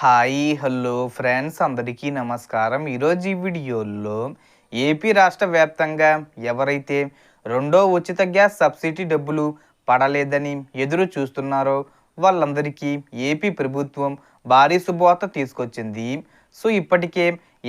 Hi hello friends అందరికీ నమస్కారం. ఈరోజు ఈ వీడియోలో ఏపీ రాష్ట్ర వ్యాప్తంగా ఎవరైతే రెండో ఉచిత గ్యాస్ సబ్సిడీ డబ్బులు పడలేదని ఎదురు చూస్తున్నారో వాళ్ళందరికీ ఏపీ ప్రభుత్వం భారీ శుభవార్త తీసుకొచ్చింది. సో ఇప్పటికే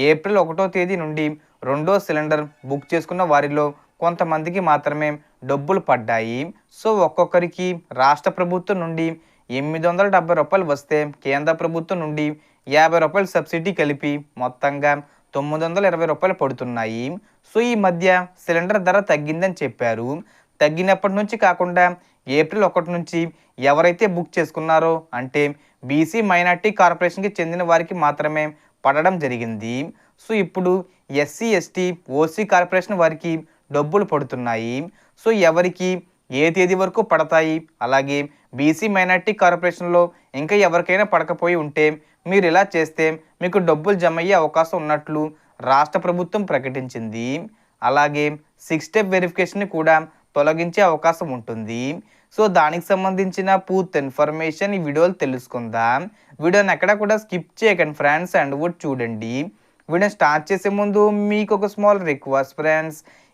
ఏప్రిల్ ఒకటో తేదీ నుండి రెండో సిలిండర్ బుక్ చేసుకున్న వారిలో కొంతమందికి మాత్రమే డబ్బులు పడ్డాయి. సో ఒక్కొక్కరికి రాష్ట్ర ప్రభుత్వం నుండి ఎనిమిది వందల డెబ్బై రూపాయలు వస్తే కేంద్ర ప్రభుత్వం నుండి యాభై రూపాయలు సబ్సిడీ కలిపి మొత్తంగా తొమ్మిది వందల ఇరవై రూపాయలు పడుతున్నాయి. సో ఈ మధ్య సిలిండర్ ధర తగ్గిందని చెప్పారు. తగ్గినప్పటి నుంచి కాకుండా ఏప్రిల్ ఒకటి నుంచి ఎవరైతే బుక్ చేసుకున్నారో అంటే బీసీ మైనార్టీ కార్పొరేషన్కి చెందిన వారికి మాత్రమే పడడం జరిగింది. సో ఇప్పుడు ఎస్సీ ఎస్టీ ఓసీ కార్పొరేషన్ వారికి డబ్బులు పడుతున్నాయి. సో ఎవరికి ఏ తేదీ వరకు పడతాయి? అలాగే బీసీ మైనార్టీ కార్పొరేషన్లో ఇంకా ఎవరికైనా పడకపోయి ఉంటే మీరు ఇలా చేస్తే మీకు డబ్బులు జమ అయ్యే అవకాశం ఉన్నట్లు రాష్ట్ర ప్రభుత్వం ప్రకటించింది. అలాగే సిక్స్ స్టెప్ వెరిఫికేషన్ కూడా తొలగించే అవకాశం ఉంటుంది. సో దానికి సంబంధించిన పూర్తి ఇన్ఫర్మేషన్ ఈ వీడియోలు తెలుసుకుందాం. వీడియోని ఎక్కడ కూడా స్కిప్ చేయకండి ఫ్రెండ్స్ అండ్ కూడా చూడండి. వీడియో స్టార్ట్ చేసే ముందు మీకు ఒక small request friends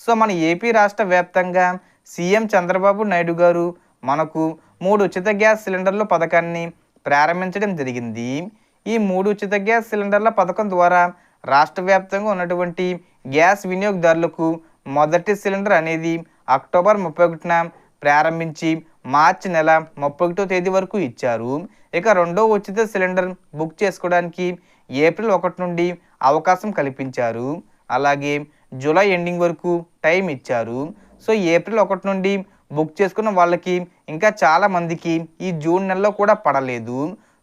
సో మన ఏపీ రాష్ట్ర వ్యాప్తంగా సీఎం చంద్రబాబు నాయుడు గారు మనకు మూడు ఉచిత గ్యాస్ సిలిండర్ల పథకాన్ని ప్రారంభించడం జరిగింది. ఈ మూడు ఉచిత గ్యాస్ సిలిండర్ల పథకం ద్వారా రాష్ట్ర వ్యాప్తంగా ఉన్నటువంటి గ్యాస్ వినియోగదారులకు మొదటి సిలిండర్ అనేది అక్టోబర్ ముప్పై ఒకటిన ప్రారంభించి మార్చి నెల ముప్పై ఒకటో తేదీ వరకు ఇచ్చారు. ఇక రెండో ఉచిత సిలిండర్ బుక్ చేసుకోవడానికి ఏప్రిల్ ఒకటి నుండి అవకాశం కల్పించారు. అలాగే జూలై ఎండింగ్ వరకు టైం ఇచ్చారు. సో ఏప్రిల్ ఒకటి నుండి బుక్ చేసుకున్న వాళ్ళకి ఇంకా చాలా మందికి ఈ జూన్ నెలలో కూడా పడలేదు.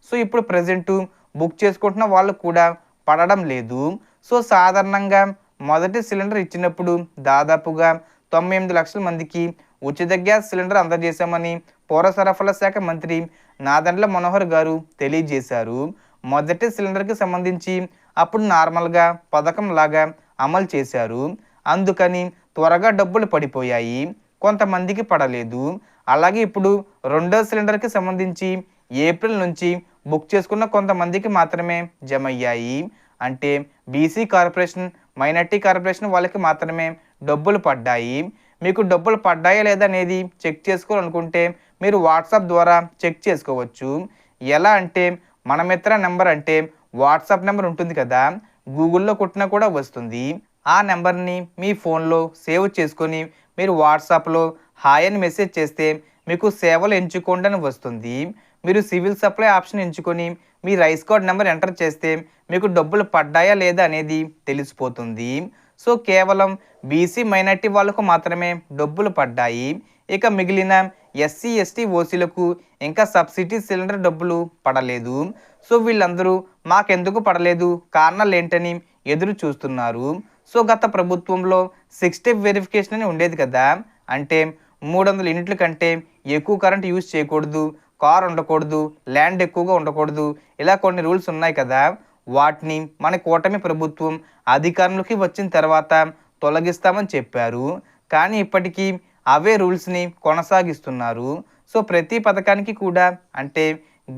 సో ఇప్పుడు ప్రజెంటు బుక్ చేసుకుంటున్న వాళ్ళు కూడా పడడం లేదు. సో సాధారణంగా మొదటి సిలిండర్ ఇచ్చినప్పుడు దాదాపుగా తొంభై ఎనిమిది లక్షల మందికి ఉచిత గ్యాస్ సిలిండర్ అందజేశామని పౌర సరఫరాల శాఖ మంత్రి నాదండ్ల మనోహర్ గారు తెలియజేశారు. మొదటి సిలిండర్కి సంబంధించి అప్పుడు నార్మల్గా పథకం లాగా అమలు చేశారు. అందుకని త్వరగా డబ్బులు పడిపోయాయి. కొంతమందికి పడలేదు. అలాగే ఇప్పుడు రెండో సిలిండర్కి సంబంధించి ఏప్రిల్ నుంచి బుక్ చేసుకున్న కొంతమందికి మాత్రమే జమ అయ్యాయి అంటే బీసీ కార్పొరేషన్ మైనార్టీ కార్పొరేషన్ వాళ్ళకి మాత్రమే డబ్బులు పడ్డాయి. మీకు డబ్బులు పడ్డాయా లేదా అనేది చెక్ చేసుకోవాలనుకుంటే మీరు వాట్సాప్ ద్వారా చెక్ చేసుకోవచ్చు. ఎలా అంటే మన మిత్ర నెంబర్ అంటే వాట్సాప్ నెంబర్ ఉంటుంది కదా గూగుల్లో కొట్టినా కూడా వస్తుంది. ఆ నెంబర్ని మీ ఫోన్లో సేవ్ చేసుకొని మీరు వాట్సాప్లో హాయ్ అని మెసేజ్ చేస్తే మీకు సేవలు ఎంచుకోండి అని వస్తుంది. మీరు సివిల్ సప్లై ఆప్షన్ ఎంచుకొని మీ రైస్ కార్డ్ నెంబర్ ఎంటర్ చేస్తే మీకు డబ్బులు పడ్డాయా లేదా అనేది తెలిసిపోతుంది. సో కేవలం బీసీ మైనార్టీ వాళ్ళకు మాత్రమే డబ్బులు పడ్డాయి. ఇక మిగిలిన ఎస్సీ ఎస్టీ ఓసీలకు ఇంకా సబ్సిడీ సిలిండర్ డబ్బులు పడలేదు. సో వీళ్ళందరూ మాకెందుకు పడలేదు? కారణాలు ఏంటని ఎదురు చూస్తున్నారు. సో గత ప్రభుత్వంలో సిక్స్ స్టెప్ వెరిఫికేషన్ అని ఉండేది కదా. అంటే మూడు వందల యూనిట్ల కంటే ఎక్కువ కరెంట్ యూజ్ చేయకూడదు కార్ ఉండకూడదు ల్యాండ్ ఎక్కువగా ఉండకూడదు ఇలా కొన్ని రూల్స్ ఉన్నాయి కదా. వాటిని మన కూటమి ప్రభుత్వం అధికారంలోకి వచ్చిన తర్వాత తొలగిస్తామని చెప్పారు. కానీ ఇప్పటికీ అవే రూల్స్ని కొనసాగిస్తున్నారు. సో ప్రతి పథకానికి కూడా అంటే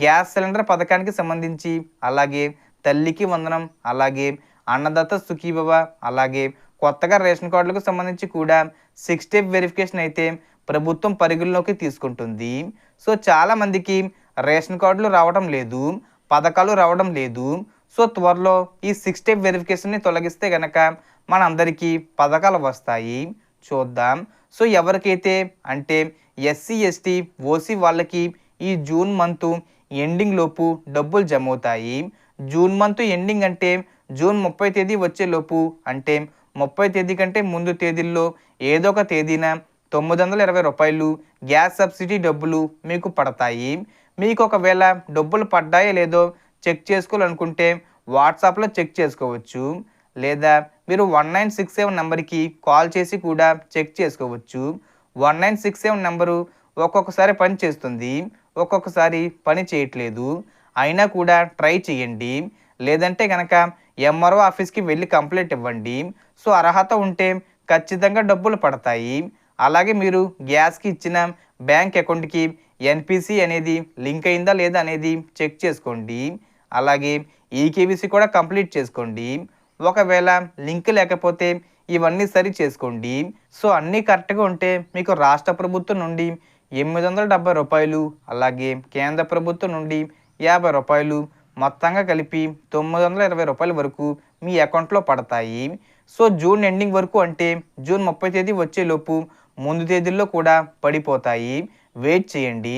గ్యాస్ సిలిండర్ పథకానికి సంబంధించి అలాగే తల్లికి వందనం అలాగే అన్నదాత సుఖీభవ అలాగే కొత్తగా రేషన్ కార్డులకు సంబంధించి కూడా సిక్స్ స్టెప్ వెరిఫికేషన్ అయితే ప్రభుత్వం పరిగణలోకి తీసుకుంటుంది. సో చాలామందికి రేషన్ కార్డులు రావడం లేదు పథకాలు రావడం లేదు. సో త్వరలో ఈ సిక్స్ స్టెప్ వెరిఫికేషన్ని తొలగిస్తే కనుక మనందరికీ పథకాలు వస్తాయి. చూద్దాం. సో ఎవరికైతే అంటే ఎస్సీ ఎస్టీ ఓసీ వాళ్ళకి ఈ జూన్ మంత్ ఎండింగ్ లోపు డబ్బులు జమ అవుతాయి జూన్ మంత్ ఎండింగ్ అంటే జూన్ ముప్పై తేదీ వచ్చేలోపు అంటే ముప్పై తేదీ కంటే ముందు తేదీల్లో ఏదో ఒక తేదీన తొమ్మిది వందల ఇరవై రూపాయలు గ్యాస్ సబ్సిడీ డబ్బులు మీకు పడతాయి. మీకు ఒకవేళ డబ్బులు పడ్డాయో లేదో చెక్ చేసుకోవాలనుకుంటే వాట్సాప్లో చెక్ చేసుకోవచ్చు. లేదా మీరు వన్ నైన్ సిక్స్ సెవెన్ నెంబర్కి కాల్ చేసి కూడా చెక్ చేసుకోవచ్చు. One nine six seven number ఒక్కొక్కసారి పని చేస్తుంది. ఒక్కొక్కసారి పని చేయట్లేదు. అయినా కూడా ట్రై చేయండి. లేదంటే కనుక ఎంఆర్ఓ ఆఫీస్కి వెళ్ళి కంప్లైంట్ ఇవ్వండి. సో అర్హత ఉంటే ఖచ్చితంగా డబ్బులు పడతాయి. అలాగే మీరు గ్యాస్కి ఇచ్చిన బ్యాంక్ అకౌంట్కి ఎన్పిసి అనేది లింక్ అయిందా లేదా అనేది చెక్ చేసుకోండి. అలాగే ఈకేవీసీ కూడా కంప్లీట్ చేసుకోండి. ఒకవేళ లింక్ లేకపోతే ఇవన్నీ సరి చేసుకోండి. సో అన్నీ కరెక్ట్గా ఉంటే మీకు రాష్ట్ర ప్రభుత్వం నుండి ఎనిమిది వందల డెబ్బై రూపాయలు అలాగే కేంద్ర ప్రభుత్వం నుండి యాభై రూపాయలు మొత్తంగా కలిపి తొమ్మిది వందల ఇరవై రూపాయల వరకు మీ అకౌంట్లో పడతాయి. సో జూన్ ఎండింగ్ వరకు అంటే జూన్ ముప్పై తేదీ వచ్చేలోపు ముందు తేదీల్లో కూడా పడిపోతాయి. వెయిట్ చేయండి.